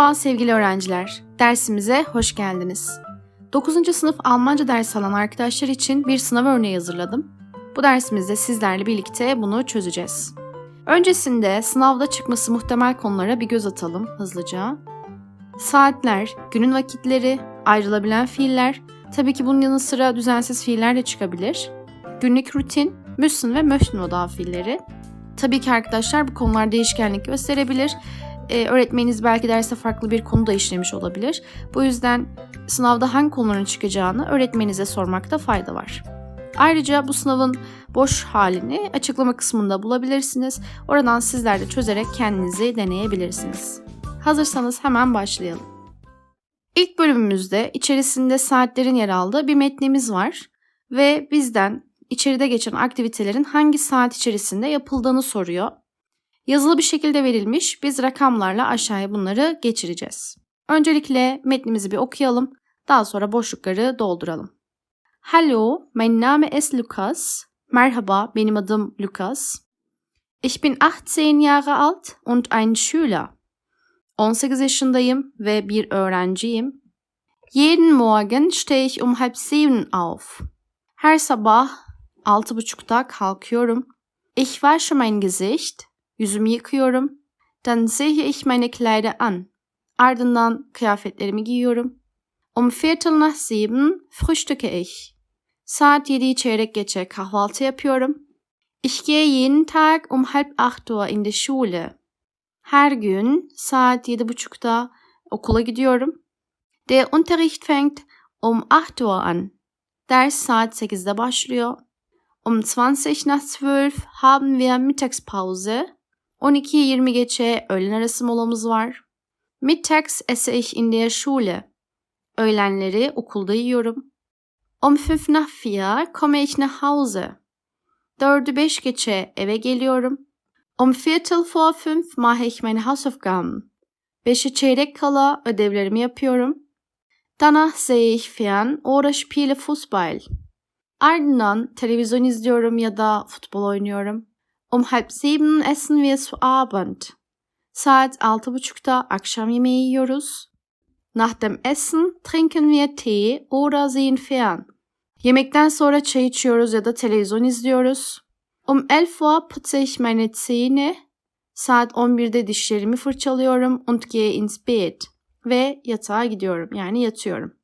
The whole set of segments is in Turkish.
Merhaba sevgili öğrenciler. Dersimize hoş geldiniz. 9. sınıf Almanca dersi alan arkadaşlar için bir sınav örneği hazırladım. Bu dersimizde sizlerle birlikte bunu çözeceğiz. Öncesinde sınavda çıkması muhtemel konulara bir göz atalım hızlıca. Saatler, günün vakitleri, ayrılabilen fiiller, tabii ki bunun yanı sıra düzensiz fiiller de çıkabilir. Günlük rutin, müssen ve möchten oda fiilleri. Tabii ki arkadaşlar bu konular değişkenlik gösterebilir e, öğretmeniniz belki derste farklı bir konu da işlemiş olabilir. Bu yüzden sınavda hangi konuların çıkacağını öğretmeninize sormakta fayda var. Ayrıca bu sınavın boş halini açıklama kısmında bulabilirsiniz. Oradan sizler de çözerek kendinizi deneyebilirsiniz. Hazırsanız hemen başlayalım. İlk bölümümüzde içerisinde saatlerin yer aldığı bir metnimiz var ve bizden içeride geçen aktivitelerin hangi saat içerisinde yapıldığını soruyor. Yazılı bir şekilde verilmiş. Biz rakamlarla aşağıya bunları geçireceğiz. Öncelikle metnimizi bir okuyalım. Daha sonra boşlukları dolduralım. Hallo, mein Name ist Lukas. Merhaba, benim adım Lukas. Ich bin 18 Jahre alt und ein Schüler. 18 yaşındayım ve bir öğrenciyim. Jeden Morgen stehe ich um halb sieben auf. Her sabah altı buçukta kalkıyorum. Ich wasche mein Gesicht. Yüzümü yıkıyorum. Dann ziehe ich meine Kleider an. Ardından kıyafetlerimi giyiyorum. Um Viertel nach sieben frühstücke ich. Saat yedi çeyrek geçe kahvaltı yapıyorum. Ich gehe jeden Tag um halb acht Uhr in die Schule. Her gün saat yedi buçukta okula gidiyorum. Der Unterricht fängt um 8 Uhr an. Ders saat 8'de başlıyor. Um 20 nach 12 haben wir Mittagspause. 12'ye 20 geçe öğlen arası molamız var. Mittags esse ich in der Schule. Öğlenleri okulda yiyorum. Um fünf nach vier komme ich nach Hause. Dördü beş geçe eve geliyorum. Um viertel vor fünf mache ich meine Hausaufgaben. Beşe çeyrek kala ödevlerimi yapıyorum. Danach sehe ich fern oder spiele Fußball. Ardından televizyon izliyorum ya da futbol oynuyorum. Um halb sieben essen wir zu Abend. Saat altı buçukta akşam yemeği yiyoruz. Nach dem Essen trinken wir Tee oder sehen fern. Yemekten sonra çay içiyoruz ya da televizyon izliyoruz. Um 11 Uhr putze ich meine Zähne. Saat 11'de dişlerimi fırçalıyorum und gehe ins Bett. Ve yatağa gidiyorum yani yatıyorum.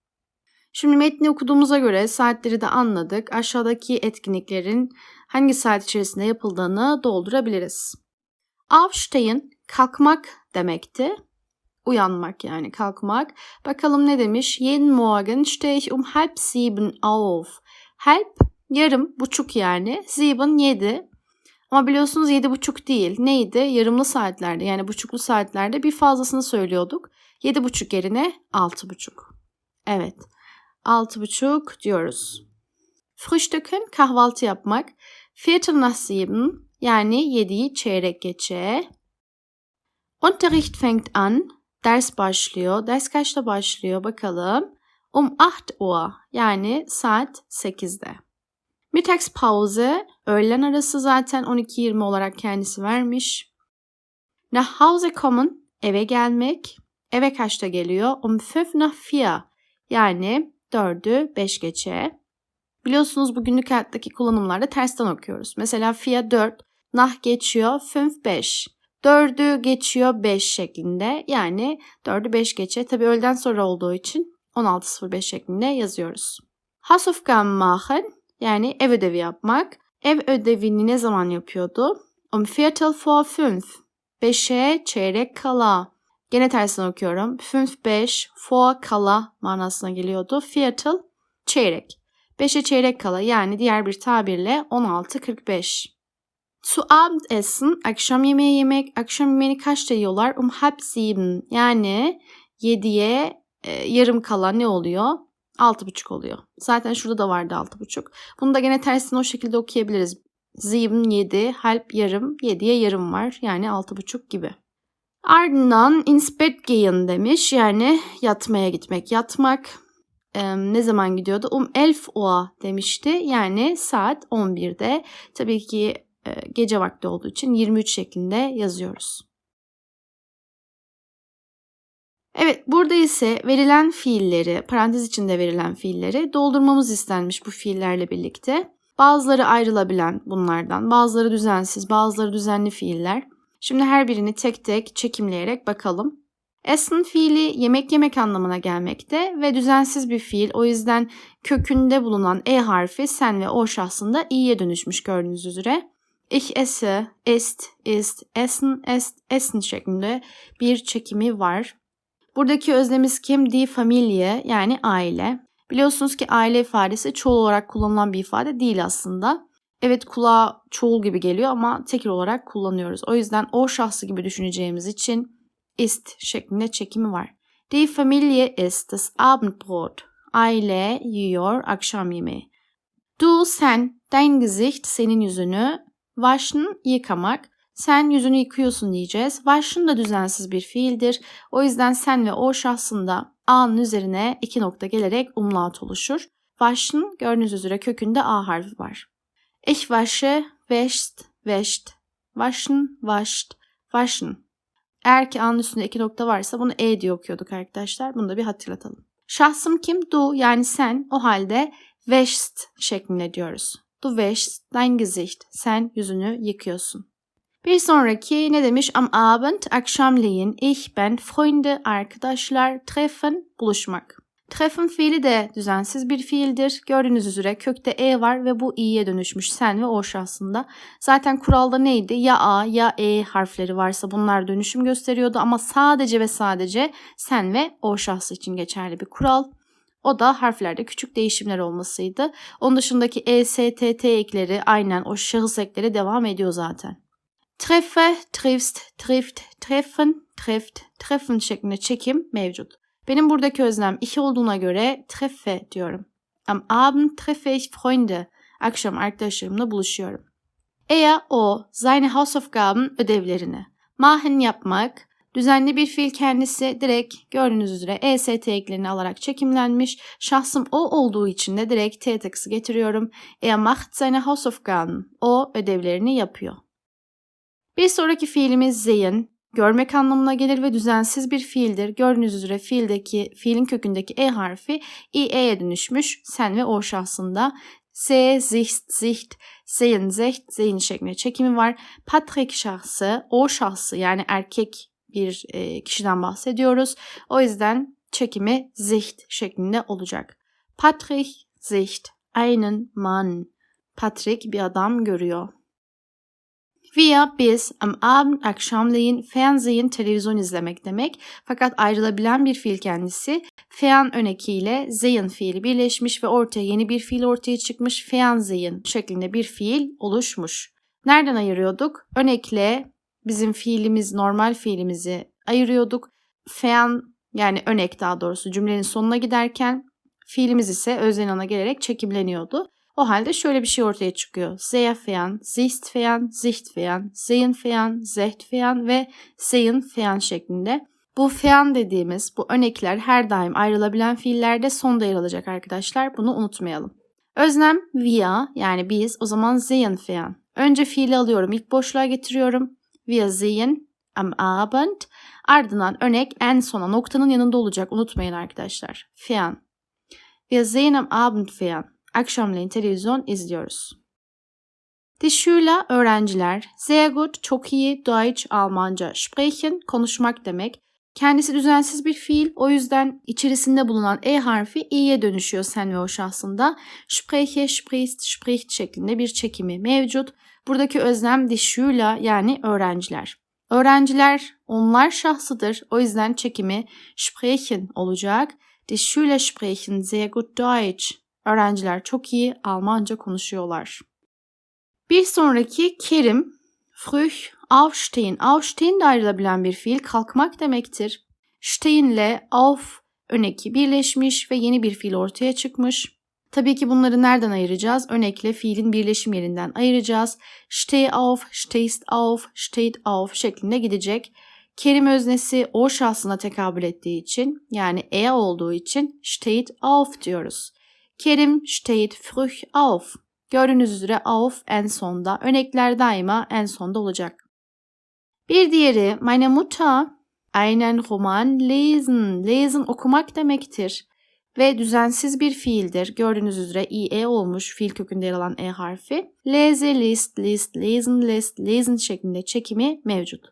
Şimdi metni okuduğumuza göre saatleri de anladık. Aşağıdaki etkinliklerin hangi saat içerisinde yapıldığını doldurabiliriz. Aufstehen kalkmak demekti. Uyanmak yani kalkmak. Bakalım ne demiş? Jeden Morgen stehe ich um halb sieben auf. Halb yarım, buçuk yani. Sieben yedi. Ama biliyorsunuz yedi buçuk değil. Neydi? Yarımlı saatlerde yani buçuklu saatlerde bir fazlasını söylüyorduk. Yedi buçuk yerine altı buçuk. Evet. Altı buçuk diyoruz. Frühstücken kahvaltı yapmak. Viertel nach sieben yani yediği çeyrek geçe. Unterricht fängt an. Ders başlıyor. Ders kaçta başlıyor bakalım. Um 8 Uhr yani saat 8'de. Mittagspause öğlen arası zaten 12.20 olarak kendisi vermiş. Nach Hause kommen eve gelmek. Eve kaçta geliyor? Um 5 nach 4 yani 4'ü 5 geçe. Biliyorsunuz bu günlük hayattaki kullanımlarda tersten okuyoruz. Mesela fia 4, nah geçiyor 5 5. 4'ü geçiyor 5 şeklinde. Yani 4'ü 5 geçe. Tabi öğleden sonra olduğu için 16.05 şeklinde yazıyoruz. Hausaufgaben machen yani ev ödevi yapmak. Ev ödevini ne zaman yapıyordu? Um Viertel vor fünf. 5'e çeyrek kala. Gene tersten okuyorum. 5-5 vor kala manasına geliyordu. Viertel çeyrek. 5'e çeyrek kala yani diğer bir tabirle 16.45. Zu Abendessen akşam yemeği yemek. Akşam yemeğini kaçta yiyorlar? Um halb sieben yani 7'ye e, yarım kala ne oluyor? 6.30 oluyor. Zaten şurada da vardı 6.30. Bunu da gene tersine o şekilde okuyabiliriz. Sieben 7, halb yarım, 7'ye yarım var. Yani 6.30 gibi. Ardından ins gehen demiş. Yani yatmaya gitmek. Yatmak e, ne zaman gidiyordu? Um 11 Uhr demişti. Yani saat 11'de. Tabii ki e, gece vakti olduğu için 23 şeklinde yazıyoruz. Evet burada ise verilen fiilleri, parantez içinde verilen fiilleri doldurmamız istenmiş bu fiillerle birlikte. Bazıları ayrılabilen bunlardan, bazıları düzensiz, bazıları düzenli fiiller. Şimdi her birini tek tek çekimleyerek bakalım. Essen fiili yemek yemek anlamına gelmekte ve düzensiz bir fiil. O yüzden kökünde bulunan e harfi sen ve o şahsında i'ye dönüşmüş gördüğünüz üzere. Ich esse, ist, ist, essen, est, essen şeklinde bir çekimi var. Buradaki özlemiz kim? Die Familie yani aile. Biliyorsunuz ki aile ifadesi çoğul olarak kullanılan bir ifade değil aslında. Evet kulağa çoğul gibi geliyor ama tekil olarak kullanıyoruz. O yüzden o şahsı gibi düşüneceğimiz için ist şeklinde çekimi var. Die Familie isst das Abendbrot. Aile yiyor akşam yemeği. Du sen, dein Gesicht senin yüzünü, waschen yıkamak. Sen yüzünü yıkıyorsun diyeceğiz. Waschen da düzensiz bir fiildir. O yüzden sen ve o şahsında a'nın üzerine iki nokta gelerek umlaut oluşur. Waschen gördüğünüz üzere kökünde a harfi var. Ich wasche, wäscht, wäscht. Waschen, wascht, waschen. Eğer ki a'nın üstünde iki nokta varsa bunu e diye okuyorduk arkadaşlar. Bunu da bir hatırlatalım. Şahsım kim? Du yani sen. O halde wäschst şeklinde diyoruz. Du wäschst dein Gesicht. Sen yüzünü yıkıyorsun. Bir sonraki ne demiş? Am Abend, akşamleyin, ich, ben, Freunde, arkadaşlar, treffen, buluşmak. Treffen fiili de düzensiz bir fiildir. Gördüğünüz üzere kökte e var ve bu i'ye dönüşmüş sen ve o şahsında. Zaten kuralda neydi? Ya a ya e harfleri varsa bunlar dönüşüm gösteriyordu ama sadece ve sadece sen ve o şahsı için geçerli bir kural. O da harflerde küçük değişimler olmasıydı. Onun dışındaki e, s, t, t ekleri aynen o şahıs ekleri devam ediyor zaten. Treffe, triffst, trifft, treffen, trifft, treffen şeklinde çekim mevcut. Benim buradaki özlem iki olduğuna göre treffe diyorum. Am Abend treffe ich Freunde. Akşam arkadaşlarımla buluşuyorum. Er, o, seine Hausaufgaben ödevlerini. Machen yapmak, düzenli bir fiil kendisi direkt gördüğünüz üzere est eklerini alarak çekimlenmiş. Şahsım o olduğu için de direkt t takısı getiriyorum. Er macht seine Hausaufgaben. O ödevlerini yapıyor. Bir sonraki fiilimiz sehen. Görmek anlamına gelir ve düzensiz bir fiildir. Gördüğünüz üzere fiildeki, fiilin kökündeki e harfi i'e dönüşmüş. Sen ve o şahsında. Se, sicht, sicht, sehen, seht, sehen şeklinde çekimi var. Patrick şahsı, o şahsı yani erkek bir e, kişiden bahsediyoruz. O yüzden çekimi sicht şeklinde olacak. Patrick sicht einen Mann. Patrick bir adam görüyor. Wir biz am Abend akşamleyin Fernsehen televizyon izlemek demek. Fakat ayrılabilen bir fiil kendisi. Fern önekiyle sehen fiili birleşmiş ve ortaya yeni bir fiil ortaya çıkmış. Fernsehen şeklinde bir fiil oluşmuş. Nereden ayırıyorduk? Önekle bizim fiilimiz normal fiilimizi ayırıyorduk. Fern yani önek daha doğrusu cümlenin sonuna giderken fiilimiz ise özden gelerek çekimleniyordu. O halde şöyle bir şey ortaya çıkıyor. Fern, sehen fern, seht fern ve sehen fern şeklinde. Bu fern dediğimiz bu örnekler her daim ayrılabilen fiillerde sonda yer alacak arkadaşlar. Bunu unutmayalım. Öznem wir yani biz o zaman sehen fern. Önce fiili alıyorum. ilk boşluğa getiriyorum. Wir sehen am Abend. Ardından örnek en sona noktanın yanında olacak. Unutmayın arkadaşlar. Fern. Wir sehen am Abend fern akşamleyin televizyon izliyoruz. Die Schüler öğrenciler sehr gut çok iyi Deutsch Almanca sprechen konuşmak demek. Kendisi düzensiz bir fiil o yüzden içerisinde bulunan e harfi i'ye dönüşüyor sen ve o şahsında. Spreche, spricht, spricht şeklinde bir çekimi mevcut. Buradaki özlem die Schüler yani öğrenciler. Öğrenciler onlar şahsıdır. O yüzden çekimi sprechen olacak. Die Schüler sprechen sehr gut Deutsch. Öğrenciler çok iyi Almanca konuşuyorlar. Bir sonraki kerim, früh, aufstehen. Aufstehen de ayrılabilen bir fiil kalkmak demektir. Stehen ile auf öneki birleşmiş ve yeni bir fiil ortaya çıkmış. Tabii ki bunları nereden ayıracağız? Önekle fiilin birleşim yerinden ayıracağız. Steh auf, stehst auf, steht auf şeklinde gidecek. Kerim öznesi o şahsına tekabül ettiği için yani e olduğu için steht auf diyoruz. Kerim steht früh auf. Gördüğünüz üzere auf en sonda. Örnekler daima en sonda olacak. Bir diğeri meine Mutter einen Roman lesen. Lesen okumak demektir. Ve düzensiz bir fiildir. Gördüğünüz üzere ie olmuş fiil kökünde yer alan e harfi. Lese, list, list, lesen, list, lesen şeklinde çekimi mevcut.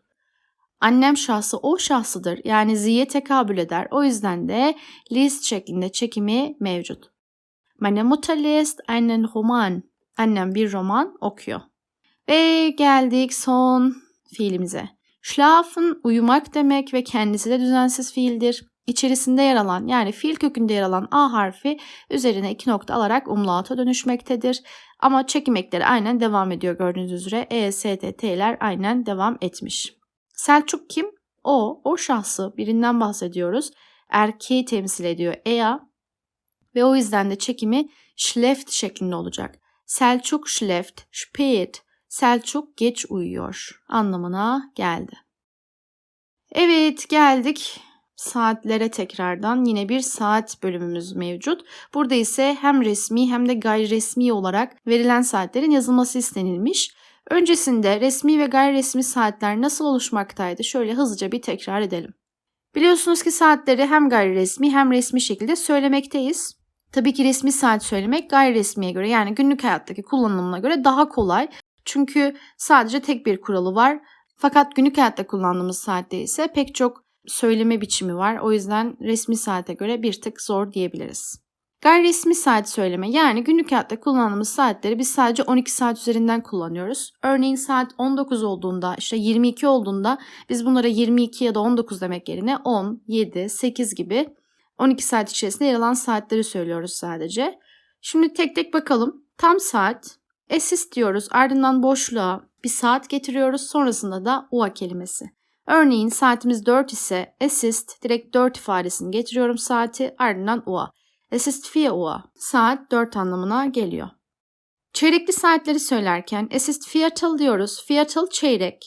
Annem şahsı o şahsıdır. Yani ziye tekabül eder. O yüzden de list şeklinde çekimi mevcut. Meine Mutter liest einen Roman. Annem bir roman okuyor. Ve geldik son fiilimize. Schlafen uyumak demek ve kendisi de düzensiz fiildir. İçerisinde yer alan yani fiil kökünde yer alan A harfi üzerine iki nokta alarak umlauta dönüşmektedir. Ama çekim ekleri aynen devam ediyor gördüğünüz üzere. E, S, T, T'ler aynen devam etmiş. Selçuk kim? O, o şahsı birinden bahsediyoruz. Erkeği temsil ediyor Ea ve o yüzden de çekimi schläft şeklinde olacak. Selçuk schläft, spät, Selçuk geç uyuyor anlamına geldi. Evet geldik saatlere tekrardan yine bir saat bölümümüz mevcut. Burada ise hem resmi hem de gayri resmi olarak verilen saatlerin yazılması istenilmiş. Öncesinde resmi ve gayri resmi saatler nasıl oluşmaktaydı? Şöyle hızlıca bir tekrar edelim. Biliyorsunuz ki saatleri hem gayri resmi hem resmi şekilde söylemekteyiz. Tabii ki resmi saat söylemek gayri resmiye göre yani günlük hayattaki kullanımına göre daha kolay. Çünkü sadece tek bir kuralı var. Fakat günlük hayatta kullandığımız saatte ise pek çok söyleme biçimi var. O yüzden resmi saate göre bir tık zor diyebiliriz. Gayri resmi saat söyleme yani günlük hayatta kullandığımız saatleri biz sadece 12 saat üzerinden kullanıyoruz. Örneğin saat 19 olduğunda işte 22 olduğunda biz bunlara 22 ya da 19 demek yerine 10, 7, 8 gibi 12 saat içerisinde yer alan saatleri söylüyoruz sadece. Şimdi tek tek bakalım. Tam saat, assist diyoruz ardından boşluğa bir saat getiriyoruz sonrasında da ua kelimesi. Örneğin saatimiz 4 ise assist direkt 4 ifadesini getiriyorum saati ardından ua. Es ist 4 Uhr. Saat 4 anlamına geliyor. Çeyrekli saatleri söylerken es ist Viertel diyoruz. Viertel çeyrek.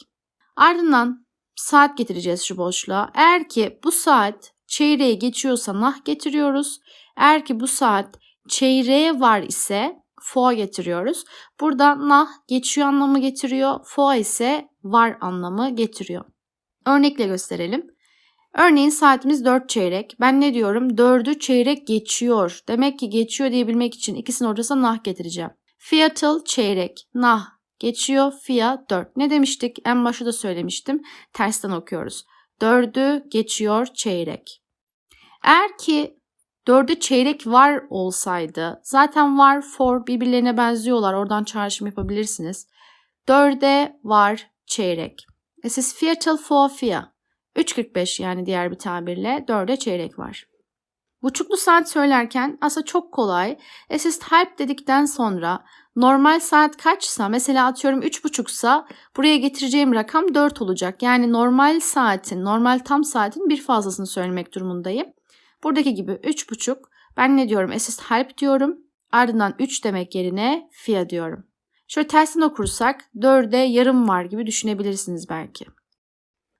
Ardından saat getireceğiz şu boşluğa. Eğer ki bu saat çeyreğe geçiyorsa nah getiriyoruz. Eğer ki bu saat çeyreğe var ise foa getiriyoruz. Burada nah geçiyor anlamı getiriyor. Foa ise var anlamı getiriyor. Örnekle gösterelim. Örneğin saatimiz 4 çeyrek. Ben ne diyorum? 4'ü çeyrek geçiyor. Demek ki geçiyor diyebilmek için ikisinin ortasına nah getireceğim. Fiyatıl çeyrek. Nah geçiyor. Fiyat 4. Ne demiştik? En başta da söylemiştim. Tersten okuyoruz. 4'ü geçiyor çeyrek. Eğer ki 4'ü çeyrek var olsaydı zaten var for birbirlerine benziyorlar. Oradan çağrışım yapabilirsiniz. 4'e var çeyrek. Es ist Viertel vor vier. 3.45 yani diğer bir tabirle 4'e çeyrek var. Buçuklu saat söylerken aslında çok kolay. Es ist halb dedikten sonra normal saat kaçsa mesela atıyorum 3.30'sa buraya getireceğim rakam 4 olacak. Yani normal saatin, normal tam saatin bir fazlasını söylemek durumundayım. Buradaki gibi 3.30 ben ne diyorum? Es ist halb diyorum. Ardından 3 demek yerine fia diyorum. Şöyle tersten okursak 4'e yarım var gibi düşünebilirsiniz belki.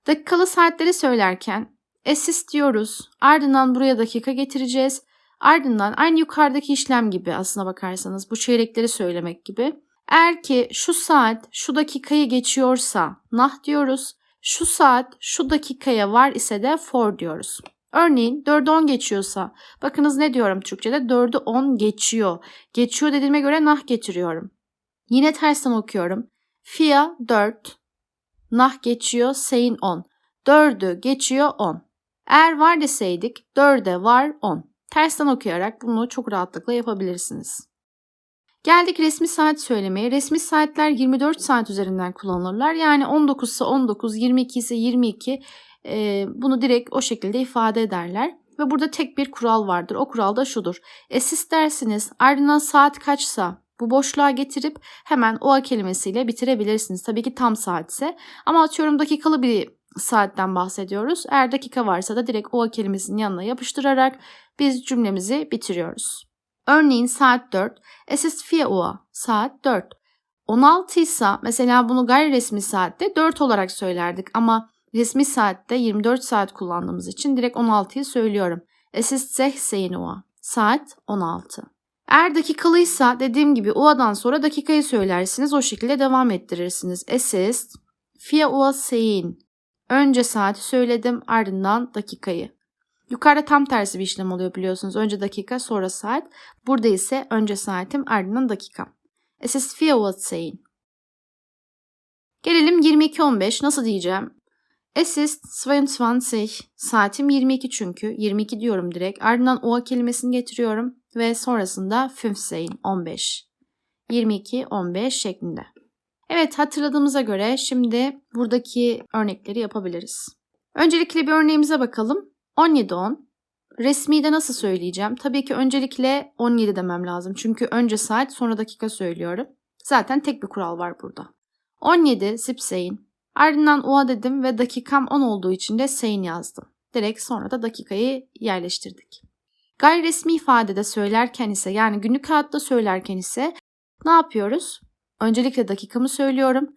Dakikalı saatleri söylerken assist diyoruz. Ardından buraya dakika getireceğiz. Ardından aynı yukarıdaki işlem gibi aslına bakarsanız bu çeyrekleri söylemek gibi. Eğer ki şu saat şu dakikayı geçiyorsa nah diyoruz. Şu saat şu dakikaya var ise de for diyoruz. Örneğin 4'ü 10 geçiyorsa bakınız ne diyorum Türkçe'de 4'ü 10 geçiyor. Geçiyor dediğime göre nah getiriyorum. Yine tersten okuyorum. Fia 4, Nah geçiyor sein 10. Dördü geçiyor 10. Eğer var deseydik dörde var 10. Tersten okuyarak bunu çok rahatlıkla yapabilirsiniz. Geldik resmi saat söylemeye. Resmi saatler 24 saat üzerinden kullanılırlar. Yani 19 ise 19, 22 ise 22 e, bunu direkt o şekilde ifade ederler. Ve burada tek bir kural vardır. O kural da şudur. E dersiniz ardından saat kaçsa bu boşluğa getirip hemen oa kelimesiyle bitirebilirsiniz. Tabii ki tam saatse. Ama atıyorum dakikalı bir saatten bahsediyoruz. Eğer dakika varsa da direkt oa kelimesinin yanına yapıştırarak biz cümlemizi bitiriyoruz. Örneğin saat 4. Es ist 4 Uhr. Saat 4. 16 ise mesela bunu gayri resmi saatte 4 olarak söylerdik ama resmi saatte 24 saat kullandığımız için direkt 16'yı söylüyorum. Es ist 16 Uhr. Saat 16. Eğer dakikalıysa dediğim gibi ua'dan sonra dakikayı söylersiniz. O şekilde devam ettirirsiniz. Es ist 4 Uhr 10. Önce saati söyledim ardından dakikayı. Yukarıda tam tersi bir işlem oluyor biliyorsunuz. Önce dakika sonra saat. Burada ise önce saatim ardından dakikam. Es ist 4 Uhr 10. Gelelim 22.15 nasıl diyeceğim? Es ist 22. Saatim 22 çünkü. 22 diyorum direkt. Ardından o kelimesini getiriyorum ve sonrasında 15, 15. 22, 15 şeklinde. Evet hatırladığımıza göre şimdi buradaki örnekleri yapabiliriz. Öncelikle bir örneğimize bakalım. 17 10. Resmi de nasıl söyleyeceğim? Tabii ki öncelikle 17 demem lazım. Çünkü önce saat sonra dakika söylüyorum. Zaten tek bir kural var burada. 17 sipseyin. Ardından oa dedim ve dakikam 10 olduğu için de sein yazdım. Direkt sonra da dakikayı yerleştirdik. Gayri resmi ifadede söylerken ise yani günlük hayatta söylerken ise ne yapıyoruz? Öncelikle dakikamı söylüyorum.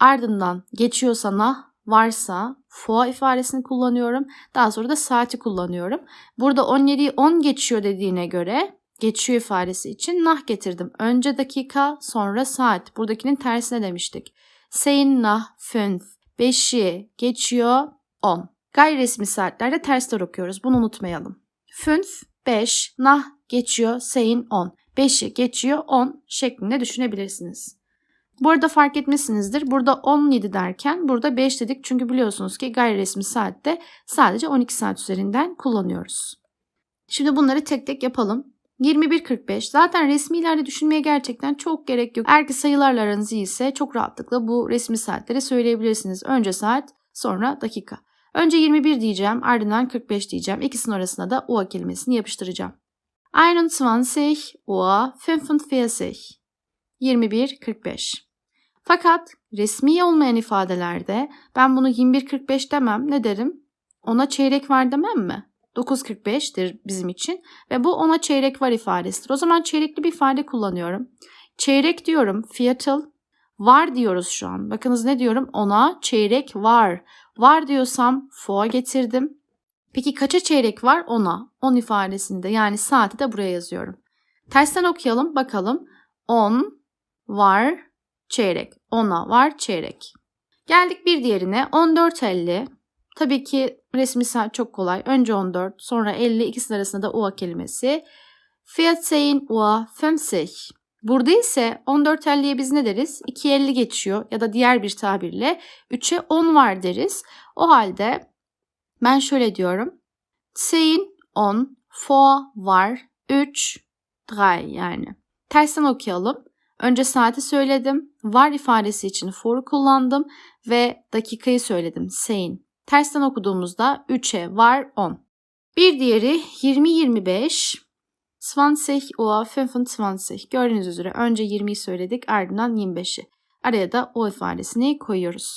Ardından geçiyorsa nah, varsa foa ifadesini kullanıyorum. Daha sonra da saati kullanıyorum. Burada 17'yi 10 geçiyor dediğine göre geçiyor ifadesi için nah getirdim. Önce dakika, sonra saat. Buradakinin tersine demiştik. Sein nach 5. 5'i geçiyor 10. Gayri resmi saatlerde tersler okuyoruz. Bunu unutmayalım. 5, 5, nah geçiyor, sein 10. 5'i geçiyor 10 şeklinde düşünebilirsiniz. Bu arada fark etmişsinizdir. Burada 17 derken burada 5 dedik. Çünkü biliyorsunuz ki gayri resmi saatte sadece 12 saat üzerinden kullanıyoruz. Şimdi bunları tek tek yapalım. 21.45 zaten resmilerde düşünmeye gerçekten çok gerek yok. Eğer ki sayılarla aranız iyiyse çok rahatlıkla bu resmi saatleri söyleyebilirsiniz. Önce saat sonra dakika. Önce 21 diyeceğim ardından 45 diyeceğim. İkisinin arasına da Uhr kelimesini yapıştıracağım. 21 Uhr 45 21.45 Fakat resmi olmayan ifadelerde ben bunu 21.45 demem ne derim? Ona çeyrek var demem mi? 9.45'tir bizim için ve bu ona çeyrek var ifadesidir. O zaman çeyrekli bir ifade kullanıyorum. Çeyrek diyorum, fiyatıl var diyoruz şu an. Bakınız ne diyorum? Ona çeyrek var. Var diyorsam fo'a getirdim. Peki kaça çeyrek var? Ona. 10 ifadesini de yani saati de buraya yazıyorum. Tersten okuyalım bakalım. 10 var çeyrek. 10'a var çeyrek. Geldik bir diğerine 14.50. Tabii ki resmi saat çok kolay. Önce 14 sonra 50 ikisinin arasında da ua kelimesi. 14 Uhr 50. Burada ise 14.50'ye biz ne deriz? 2.50 geçiyor ya da diğer bir tabirle 3'e 10 var deriz. O halde ben şöyle diyorum. 10, 10, vor var, 3, 3 yani. Tersten okuyalım. Önce saati söyledim. Var ifadesi için for'u kullandım ve dakikayı söyledim. Sein. Tersten okuduğumuzda 3'e var 10. Bir diğeri 20-25. 20 Uhr 25. Gördüğünüz üzere önce 20'yi söyledik ardından 25'i. Araya da o ifadesini koyuyoruz.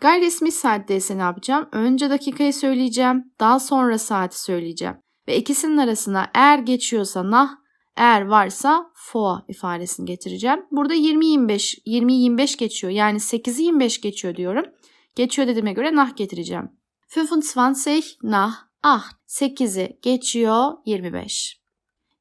Gayri resmi saatte ise ne yapacağım? Önce dakikayı söyleyeceğim, daha sonra saati söyleyeceğim. Ve ikisinin arasına eğer geçiyorsa nah, eğer varsa for ifadesini getireceğim. Burada 20-25, 20-25 geçiyor. Yani 8'i 25 geçiyor diyorum. Geçiyor dediğime göre nah getireceğim. 25 nah ah 8'i geçiyor 25.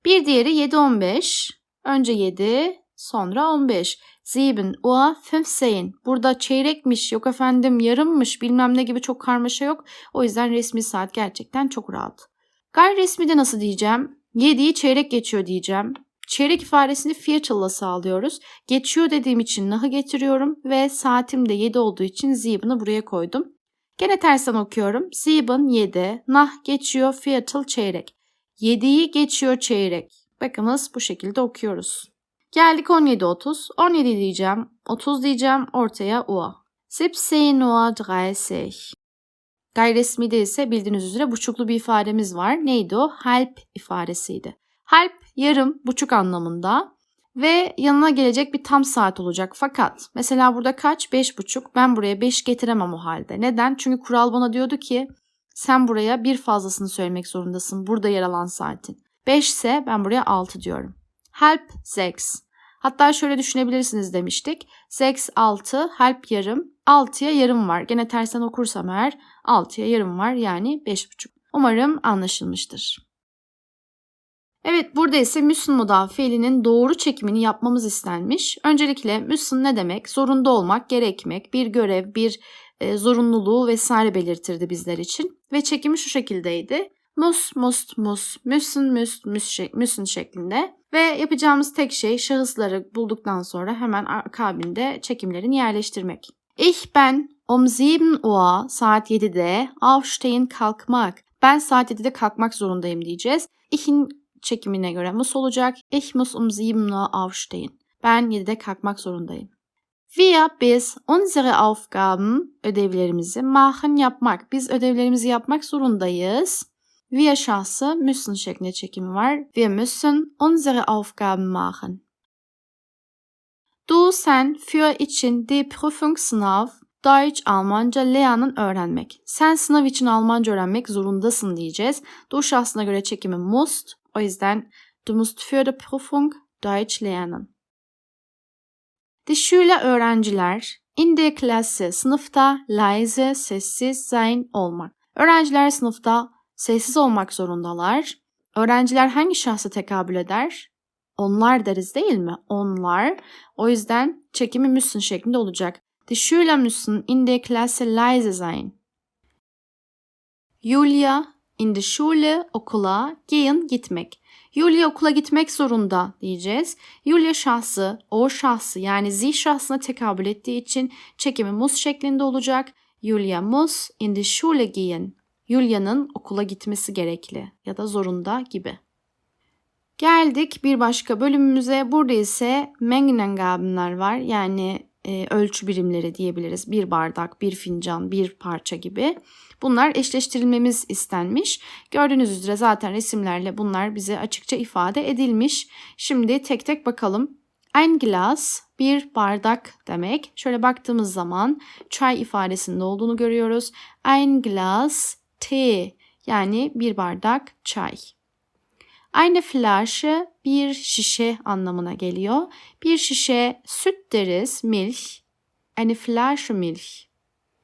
Bir diğeri 7-15. Önce 7 sonra 15. 7 Uhr 15. Burada çeyrekmiş, yok efendim yarımmış bilmem ne gibi çok karmaşa yok. O yüzden resmi saat gerçekten çok rahat. Gayri resmi de nasıl diyeceğim? 7'yi çeyrek geçiyor diyeceğim. Çeyrek ifadesini Viertel'la sağlıyoruz. Geçiyor dediğim için nahı getiriyorum ve saatim de 7 olduğu için Sieben'ı buraya koydum. Gene tersten okuyorum. Sieben 7, nah geçiyor Viertel çeyrek. 7'yi geçiyor çeyrek. Bakınız bu şekilde okuyoruz. Geldik 17.30. 17 diyeceğim, 30 diyeceğim, ortaya ua. 17 Uhr 30. Gayri ise bildiğiniz üzere buçuklu bir ifademiz var. Neydi o? Halp ifadesiydi. Halp yarım, buçuk anlamında ve yanına gelecek bir tam saat olacak. Fakat mesela burada kaç? Beş buçuk. Ben buraya beş getiremem o halde. Neden? Çünkü kural bana diyordu ki sen buraya bir fazlasını söylemek zorundasın. Burada yer alan saatin. 5 ise ben buraya 6 diyorum. Help 6. Hatta şöyle düşünebilirsiniz demiştik. 6 6, help yarım. 6'ya yarım var. Gene tersten okursam eğer 6'ya yarım var yani 5,5. Umarım anlaşılmıştır. Evet burada ise müsün moda fiilinin doğru çekimini yapmamız istenmiş. Öncelikle müsün ne demek? Zorunda olmak, gerekmek, bir görev, bir e, zorunluluğu vesaire belirtirdi bizler için. Ve çekimi şu şekildeydi. Mus, must, mus, müssen, müst, müssen şeklinde. Ve yapacağımız tek şey şahısları bulduktan sonra hemen akabinde çekimlerini yerleştirmek. Ich ben um 7 Uhr saat 7'de aufstehen kalkmak. Ben saat 7'de kalkmak zorundayım diyeceğiz. Ich'in çekimine göre mus olacak. Ich muss um 7 Uhr aufstehen. Ben 7'de kalkmak zorundayım. Wir biz unsere Aufgaben ödevlerimizi machen yapmak. Biz ödevlerimizi yapmak zorundayız. Wir şahsı müssen şeklinde çekimi var. Wir müssen unsere Aufgaben machen. Du sen für için die Prüfungsnav Deutsch Almanca lernen öğrenmek. Sen sınav için Almanca öğrenmek zorundasın diyeceğiz. Du şahsına göre çekimi musst. O yüzden du musst für die Prüfung Deutsch lernen. Die Schüler öğrenciler in der Klasse sınıfta leise sessiz sein olmak. Öğrenciler sınıfta sessiz olmak zorundalar. Öğrenciler hangi şahsa tekabül eder? Onlar deriz değil mi? Onlar. O yüzden çekimi müssen şeklinde olacak. Die Schüler müssen in der Klasse leise sein. Julia in der Schule okula gehen gitmek. Julia okula gitmek zorunda diyeceğiz. Julia şahsı, o şahsı yani Z şahsına tekabül ettiği için çekimi muss şeklinde olacak. Julia muss in die Schule gehen. Julia'nın okula gitmesi gerekli ya da zorunda gibi. Geldik bir başka bölümümüze. Burada ise Mengenangabenler var. Yani e, ölçü birimleri diyebiliriz. Bir bardak, bir fincan, bir parça gibi. Bunlar eşleştirilmemiz istenmiş. Gördüğünüz üzere zaten resimlerle bunlar bize açıkça ifade edilmiş. Şimdi tek tek bakalım. Ein Glas bir bardak demek. Şöyle baktığımız zaman çay ifadesinde olduğunu görüyoruz. Ein Glas Tee yani bir bardak çay. Eine Flasche bir şişe anlamına geliyor. Bir şişe süt deriz, milch. Eine Flasche Milch.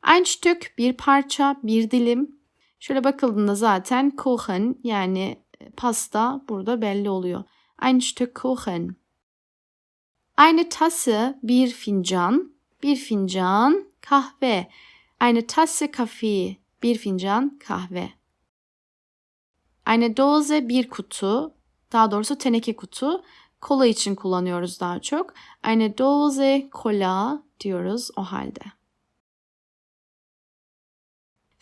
Ein Stück bir parça, bir dilim. Şöyle bakıldığında zaten Kuchen yani pasta burada belli oluyor. Ein Stück Kuchen. Eine Tasse bir fincan, bir fincan kahve. Eine Tasse Kaffee bir fincan kahve. Eine Dose bir kutu, daha doğrusu teneke kutu. Kola için kullanıyoruz daha çok. Eine Dose Cola diyoruz o halde.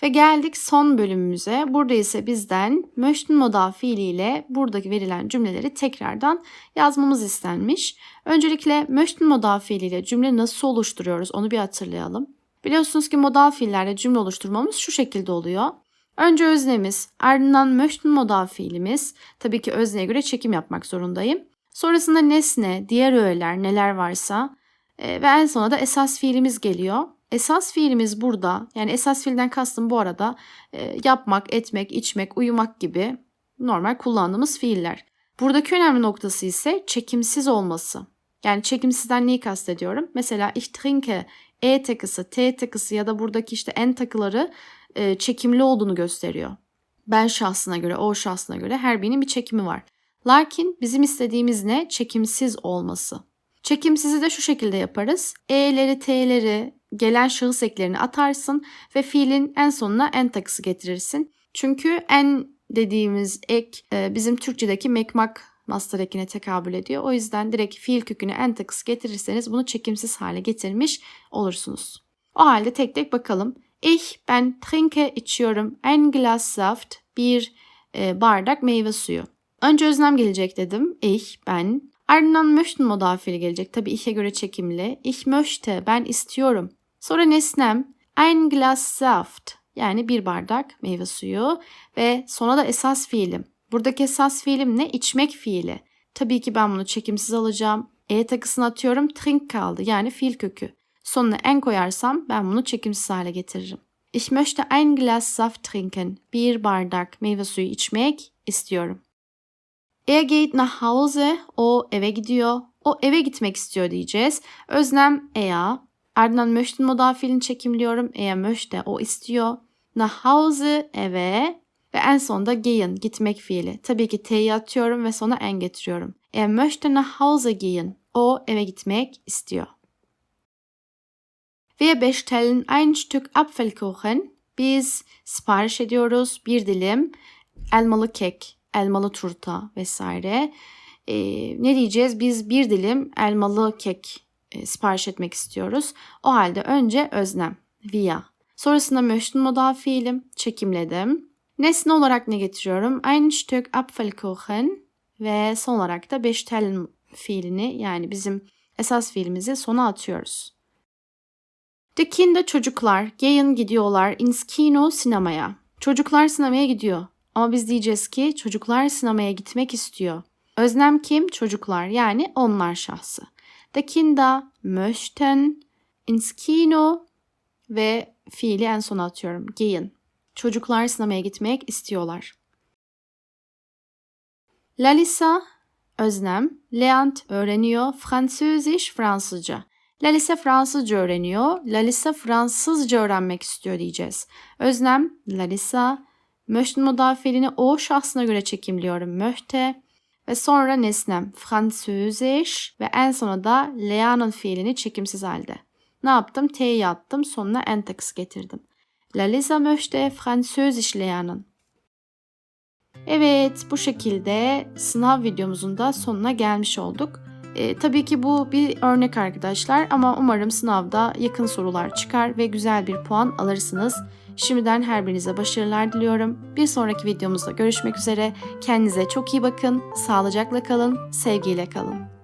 Ve geldik son bölümümüze. Burada ise bizden möchten modal fiiliyle buradaki verilen cümleleri tekrardan yazmamız istenmiş. Öncelikle möchten modal fiiliyle cümle nasıl oluşturuyoruz onu bir hatırlayalım. Biliyorsunuz ki modal fiillerle cümle oluşturmamız şu şekilde oluyor. Önce öznemiz, ardından möchten modal fiilimiz. Tabii ki özneye göre çekim yapmak zorundayım. Sonrasında nesne, diğer öğeler neler varsa e, ve en sona da esas fiilimiz geliyor. Esas fiilimiz burada, yani esas fiilden kastım bu arada e, yapmak, etmek, içmek, uyumak gibi normal kullandığımız fiiller. Buradaki önemli noktası ise çekimsiz olması. Yani çekimsizden neyi kastediyorum? Mesela ich trinke e takısı, T takısı ya da buradaki işte N takıları e, çekimli olduğunu gösteriyor. Ben şahsına göre, o şahsına göre her birinin bir çekimi var. Lakin bizim istediğimiz ne? Çekimsiz olması. Çekimsizi de şu şekilde yaparız. E'leri, T'leri, gelen şahıs eklerini atarsın ve fiilin en sonuna en takısı getirirsin. Çünkü en dediğimiz ek e, bizim Türkçedeki mekmak master ekine tekabül ediyor. O yüzden direkt fiil kökünü en takısı getirirseniz bunu çekimsiz hale getirmiş olursunuz. O halde tek tek bakalım. Ich ben trinke içiyorum. Ein Glas Saft bir e, bardak meyve suyu. Önce özlem gelecek dedim. Ich ben. Ardından möchten modafili gelecek. Tabi ih'e göre çekimli. Ich möchte ben istiyorum. Sonra nesnem ein Glas Saft yani bir bardak meyve suyu ve sonra da esas fiilim. Buradaki esas fiilim ne? İçmek fiili. Tabii ki ben bunu çekimsiz alacağım. E takısını atıyorum. Trink kaldı. Yani fiil kökü. Sonuna en koyarsam ben bunu çekimsiz hale getiririm. Ich möchte ein Glas Saft trinken. Bir bardak meyve suyu içmek istiyorum. Er geht nach Hause. O eve gidiyor. O eve gitmek istiyor diyeceğiz. Özlem er. Ardından möchten modafilini çekimliyorum. Er möchte. O istiyor. Nach Hause eve. Ve en sonunda gehen, gitmek fiili. Tabii ki T'yi atıyorum ve sonra en getiriyorum. Er möchte nach Hause gehen. O eve gitmek istiyor. Wir bestellen ein Stück Apfelkuchen. Biz sipariş ediyoruz bir dilim elmalı kek, elmalı turta vesaire. Ee, ne diyeceğiz? Biz bir dilim elmalı kek e, sipariş etmek istiyoruz. O halde önce öznem, wir. Sonrasında möchten modal fiilim, çekimledim. Nesne olarak ne getiriyorum? Ein Stück Apfelkuchen ve son olarak da bestellen fiilini yani bizim esas fiilimizi sona atıyoruz. Die Kinder çocuklar gehen gidiyorlar ins Kino sinemaya. Çocuklar sinemaya gidiyor. Ama biz diyeceğiz ki çocuklar sinemaya gitmek istiyor. Öznem kim? Çocuklar yani onlar şahsı. Die Kinder möchten ins Kino ve fiili en sona atıyorum. Gehen. Çocuklar sinemaya gitmek istiyorlar. Lalisa Öznem, Leant öğreniyor Fransızış Fransızca. Lalisa Fransızca öğreniyor. Lalisa Fransızca öğrenmek istiyor diyeceğiz. Öznem, Lalisa, möchten modafilini o şahsına göre çekimliyorum. Möchte ve sonra nesnem Fransızış ve en sona da Lea'nın fiilini çekimsiz halde. Ne yaptım? T'yi attım sonuna entax getirdim. Lalisa möchte Französisch lernen. Evet bu şekilde sınav videomuzun da sonuna gelmiş olduk. E, tabii ki bu bir örnek arkadaşlar ama umarım sınavda yakın sorular çıkar ve güzel bir puan alırsınız. Şimdiden her birinize başarılar diliyorum. Bir sonraki videomuzda görüşmek üzere. Kendinize çok iyi bakın, sağlıcakla kalın, sevgiyle kalın.